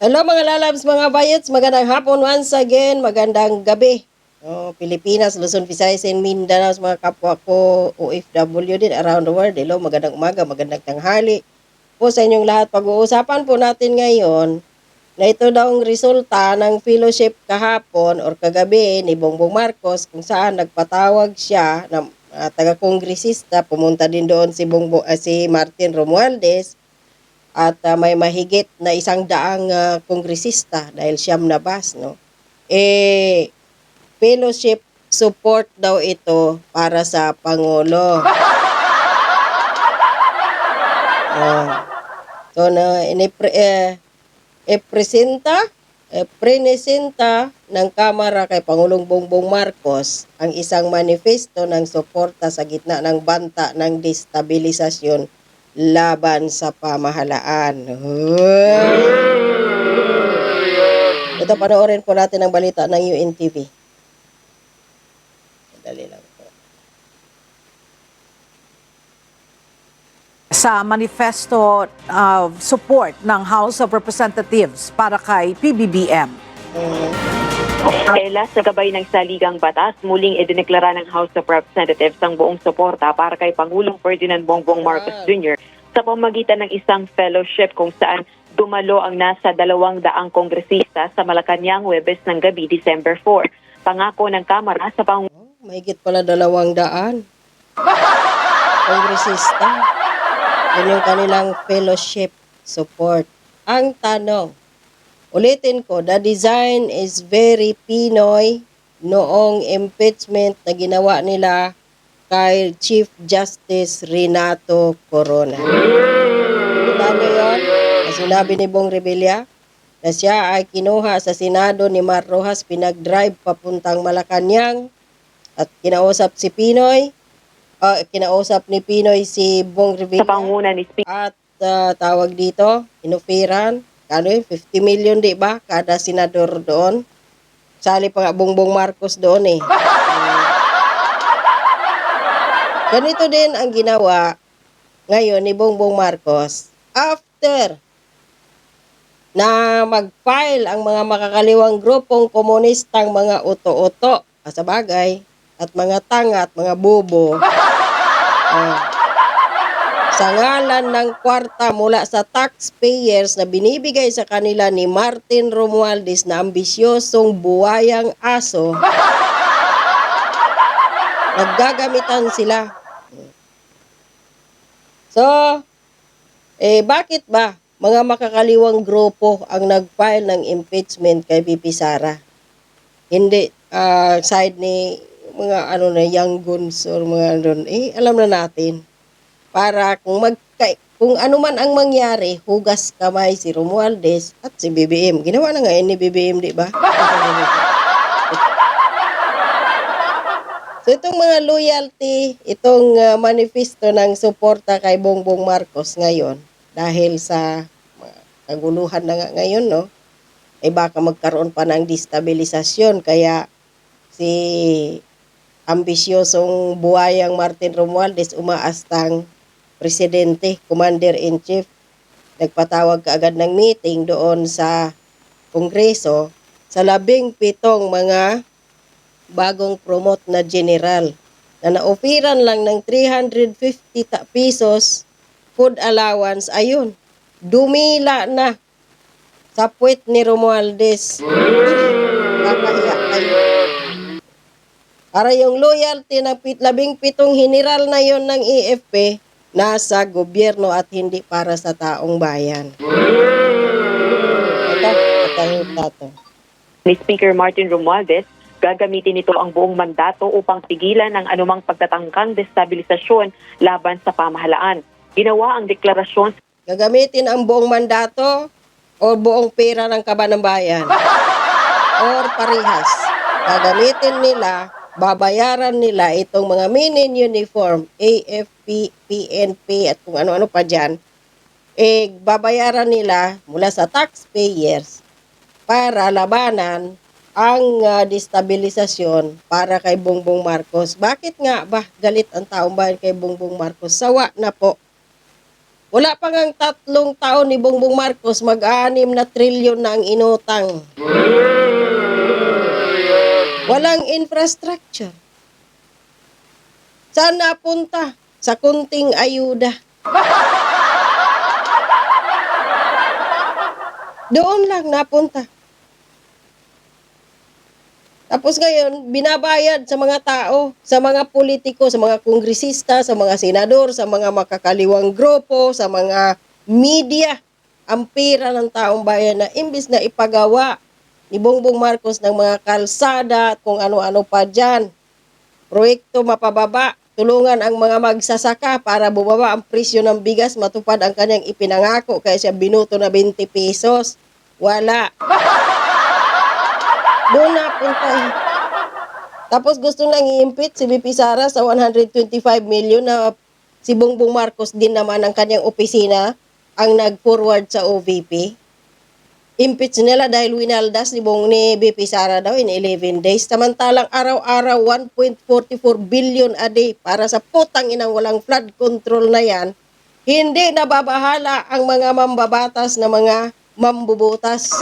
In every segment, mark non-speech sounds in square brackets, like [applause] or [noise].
Hello mga lalabs, mga bayets, magandang hapon once again, magandang gabi. Oh, Pilipinas, Luzon, Visayas, and Mindanao, mga kapwa ko OFW din around the world. Hello, magandang umaga, magandang tanghali. Po sa inyong lahat, pag-uusapan po natin ngayon na ito daw ang resulta ng fellowship kahapon or kagabi ni Bongbong Marcos kung saan nagpatawag siya na ah, taga-kongresista, pumunta din doon si, Bongbong, ah, si Martin Romualdez at ah, may mahigit na isang daang ah, kongresista dahil siyam na bas, no? Eh, fellowship support daw ito para sa Pangulo. Ah. [laughs] so, na inipre, eh, ipresenta, eh, prenesenta ng Kamara kay Pangulong Bongbong Marcos ang isang manifesto ng suporta sa gitna ng banta ng destabilisasyon laban sa pamahalaan. Huh? Ito, panoorin po natin ang balita ng UNTV. Dali lang sa manifesto of support ng House of Representatives para kay PBBM. Ela sa gabay ng saligang batas, muling idineklara ng House of Representatives ang buong suporta para kay Pangulong Ferdinand Bongbong Marcos Jr. sa pamamagitan ng isang fellowship kung saan dumalo ang nasa dalawang daang kongresista sa Malacanang Webes ng gabi, December 4. Pangako ng Kamara sa pang Oh, mahigit pala dalawang daan. [laughs] Kongresista. Yun yung kanilang fellowship support. Ang tanong, ulitin ko, the design is very Pinoy noong impeachment na ginawa nila kay Chief Justice Renato Corona. Diba niyo yun? Na sinabi ni Bong Revilla na siya ay kinuha sa Senado ni Mar Rojas, pinag-drive papuntang Malacanang at kinausap si Pinoy, ah, kinausap ni Pinoy si Bong sa Revilla panguna ni Speaker at ah, tawag dito, inufiran, ano yun, 50 million di ba, kada senador doon. Sali pa nga Bongbong Marcos doon eh. [laughs] Ganito din ang ginawa ngayon ni Bongbong Marcos after na mag-file ang mga makakaliwang grupong komunistang mga uto-uto sa bagay at mga tanga at mga bobo. [laughs] Ah. Sa ngalan ng kwarta mula sa taxpayers na binibigay sa kanila ni Martin Romualdez na ambisyosong buwayang aso, naggagamitan sila. So, eh bakit ba mga makakaliwang grupo ang nag-file ng impeachment kay BP Sara? Hindi ah, side ni mga ano na young guns or mga doon. Eh, alam na natin. Para kung mag kung ano man ang mangyari, hugas kamay si Romualdez at si BBM. Ginawa na nga yun ni BBM, di ba? So itong mga loyalty, itong uh, manifesto ng suporta kay Bongbong Marcos ngayon dahil sa mga kaguluhan na nga ngayon, no? Eh baka magkaroon pa ng destabilisasyon kaya si ambisyosong buhayang Martin Romualdez umaastang presidente, commander-in-chief. Nagpatawag kaagad ng meeting doon sa kongreso sa labing pitong mga bagong promote na general na naofiran lang ng 350 ta- pesos food allowance. Ayun, dumila na sa puwet ni Romualdez. Para yung loyalty ng pit, labing pitong general na yon ng EFP, nasa gobyerno at hindi para sa taong bayan. Ito, tato. ni Speaker Martin Romualdez, gagamitin nito ang buong mandato upang pigilan ang anumang pagtatangkang destabilisasyon laban sa pamahalaan. Ginawa ang deklarasyon Gagamitin ang buong mandato o buong pera ng kaban ng bayan. [laughs] Or parihas. Gagamitin nila, babayaran nila itong mga minin uniform, AFP, PNP at kung ano-ano pa dyan, eh, babayaran nila mula sa taxpayers para labanan ang ah, destabilisasyon para kay Bongbong Marcos. Bakit nga ba galit ang taong bayan kay Bongbong Marcos? Sawa na po Wala pa ngang tatlong taon ni Bongbong Marcos, mag-anim na trilyon na ang inutang. Walang infrastructure. Saan napunta? Sa kunting ayuda. Doon lang napunta. Tapos ngayon, binabayad sa mga tao, sa mga politiko, sa mga kongresista, sa mga senador, sa mga makakaliwang grupo, sa mga media, ang pera ng taong bayan na imbis na ipagawa ni Bongbong Marcos ng mga kalsada at kung ano-ano pa dyan. Proyekto mapababa, tulungan ang mga magsasaka para bumaba ang presyo ng bigas, matupad ang kanyang ipinangako kaya siya binuto na 20 pesos. Wala. [laughs] Doon napunta eh. Tapos gusto nang i-impit si BP Sara sa 125 million na si Bongbong Marcos din naman ang kanyang opisina ang nag-forward sa OVP. Impeach nila dahil winaldas ni Bong ni BP Sara daw in 11 days. Samantalang araw-araw 1.44 billion a day para sa putang inang walang flood control na yan. Hindi nababahala ang mga mambabatas na mga mambubutas.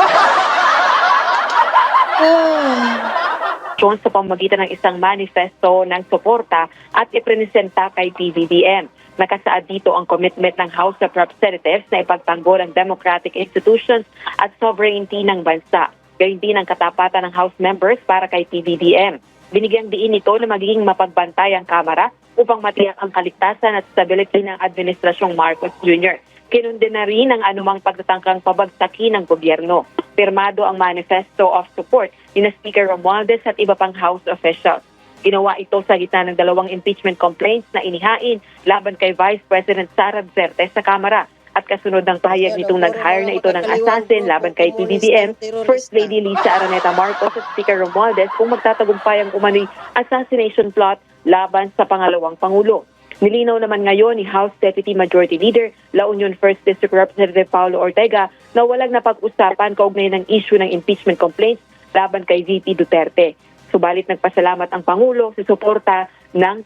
Ah. Jones sa pamagitan ng isang manifesto ng suporta at ipresenta kay PBBM. Nakasaad dito ang commitment ng House of Representatives na ipagtanggol ang democratic institutions at sovereignty ng bansa. Gayun din ang katapatan ng House members para kay PBBM. Binigyang diin ito na magiging mapagbantay ang Kamara upang matiyak ang kaligtasan at stability ng Administrasyong Marcos Jr. Kinundin na rin ang anumang pagtatangkang pabagsakin ng gobyerno. Pirmado ang manifesto of support ni Speaker Romualdez at iba pang House officials. Ginawa ito sa gitna ng dalawang impeachment complaints na inihain laban kay Vice President Sara Duterte sa Kamara at kasunod ng pahayag nitong nag-hire na ito ng assassin laban kay PBBM, First Lady Lisa Araneta Marcos at Speaker Romualdez kung magtatagumpay ang umano'y assassination plot laban sa pangalawang Pangulo. Nilinaw naman ngayon ni House Deputy Majority Leader La Union First District Representative Paulo Ortega na walang napag-usapan kaugnay ng issue ng impeachment complaints laban kay VP Duterte. Subalit nagpasalamat ang Pangulo sa suporta ng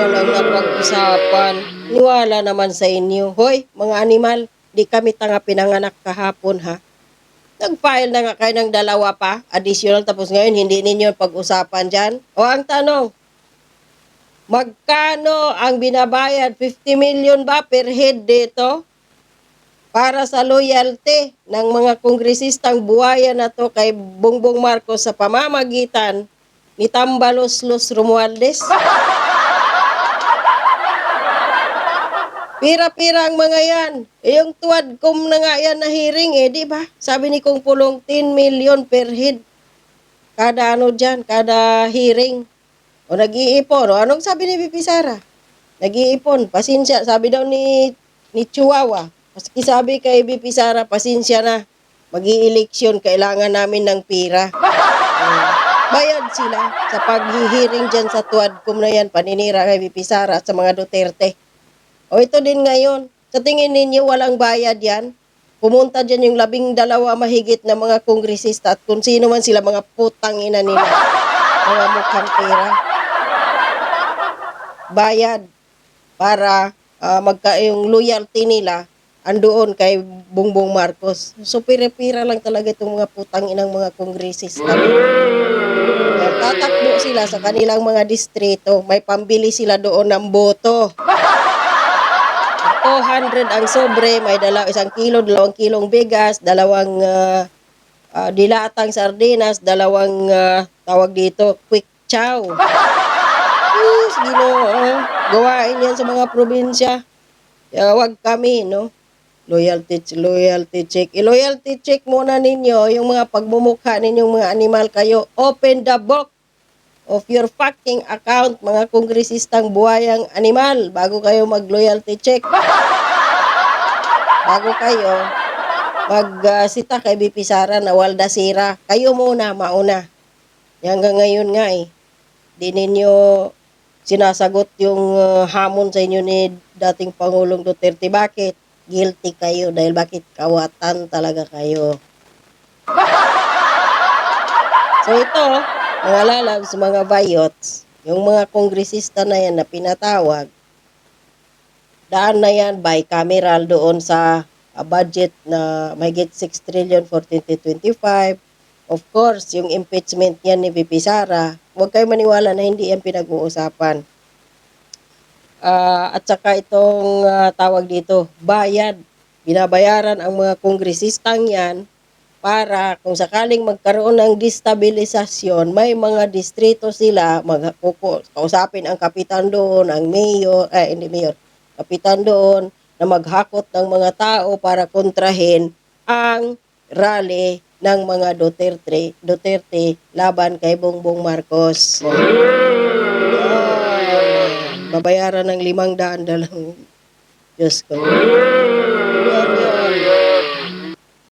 Walang napag-usapan. Niwala naman sa inyo. Hoy, mga animal, di kami tanga pinanganak kahapon ha. Nag-file na nga kayo ng dalawa pa, additional, tapos ngayon hindi ninyo pag-usapan dyan. O ang tanong, magkano ang binabayad? 50 million ba per head dito? Para sa loyalty ng mga kongresistang buhaya na to kay Bongbong Marcos sa pamamagitan ni Tambalos Los Romualdez. Pira-pira ang mga yan. Eh, yung tuwad kum na nga yan na hearing eh, di ba? Sabi ni Kung Pulong, 10 million per head. Kada ano dyan, kada hearing. O nag-iipon. O anong sabi ni Bibi Sara? Nag-iipon. Pasensya. Sabi daw ni, ni Chihuahua. Sabi kay Bibi Sara, pasensya na. mag eleksyon kailangan namin ng pira. [laughs] Bayad sila sa paghihiring dyan sa tuwad kum na yan, paninira kay Bibi Sara sa mga Duterte. O ito din ngayon. Sa tingin ninyo walang bayad yan? Pumunta dyan yung labing dalawa mahigit na mga kongresista at kung sino man sila mga putang ina nila. [laughs] Mga mukhang pera. Bayad para ah, magka yung loyalty nila andoon kay Bongbong Marcos. So pira-pira lang talaga itong mga putang inang mga kongresista. Kaya Tatakbo sila sa kanilang mga distrito. May pambili sila doon ng boto. [laughs] 200 ang sobre, may dalaw isang kilo, dalawang kilong bigas, dalawang ah, ah, dilatang sardinas, dalawang ah, tawag dito, quick chow. Yes, ginoo. Gawain yan sa mga probinsya. Kaya wag kami, no? Loyalty, loyalty check. I-loyalty check muna ninyo yung mga pagmumukha ninyong mga animal kayo. Open the book of your fucking account, mga kongresistang buhayang animal, bago kayo mag-loyalty check. Bago kayo mag-sita kay BP Sara na Walda Sira, kayo muna, mauna. Hanggang ngayon nga eh, di ninyo sinasagot yung uh, hamon sa inyo ni dating Pangulong Duterte. Bakit? Guilty kayo dahil bakit kawatan talaga kayo. [laughs] So ito, mga lalabs, mga bayots, yung mga kongresista na yan na pinatawag, daan na yan bicameral doon sa ah, budget na mahigit 6 trillion for 2025. Of course, yung impeachment yan ni VP Sara, huwag kayo maniwala na hindi yan pinag-uusapan. Ah, at saka itong ah, tawag dito, bayad. Binabayaran ang mga kongresistang yan para kung sakaling magkaroon ng destabilisasyon, may mga distrito sila, mag, kuku- kausapin ang kapitan doon, ang mayor, eh, hindi mayor, kapitan doon, na maghakot ng mga tao para kontrahin ang rally ng mga Duterte, Duterte laban kay Bongbong Marcos. Ah, babayaran ng limang daan dalang Diyos ko.